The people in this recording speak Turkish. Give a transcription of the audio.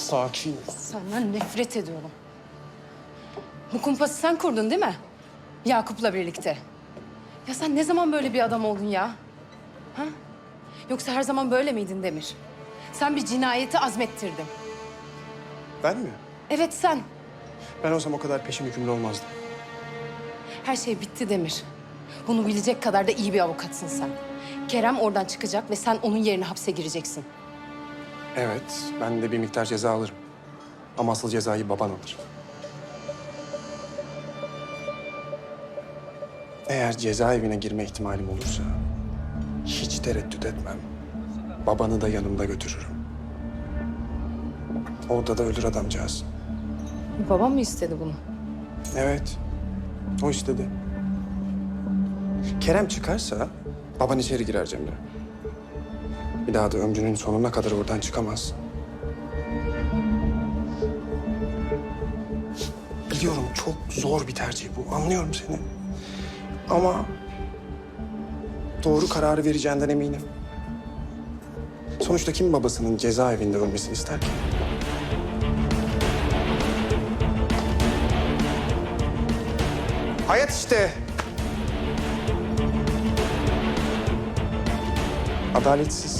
Sakin. Senden nefret ediyorum. Bu kumpası sen kurdun değil mi? Yakup'la birlikte. Ya sen ne zaman böyle bir adam oldun ya? Ha? Yoksa her zaman böyle miydin Demir? Sen bir cinayeti azmettirdin. Ben mi? Evet sen. Ben olsam o kadar peşin hükümlü olmazdım. Her şey bitti Demir. Bunu bilecek kadar da iyi bir avukatsın sen. Kerem oradan çıkacak ve sen onun yerine hapse gireceksin. Evet, ben de bir miktar ceza alırım. Ama asıl cezayı baban alır. Eğer cezaevine girme ihtimalim olursa hiç tereddüt etmem. Babanı da yanımda götürürüm. Orada da ölür adamcağız. Babam mı istedi bunu? Evet, o istedi. Kerem çıkarsa baban içeri girer Cemre. Bir daha da ömrünün sonuna kadar oradan çıkamaz. Biliyorum çok zor bir tercih bu, anlıyorum seni. Ama doğru kararı vereceğinden eminim. Sonuçta kim babasının cezaevinde ölmesini ister ki? Hayat işte. Adaletsiz.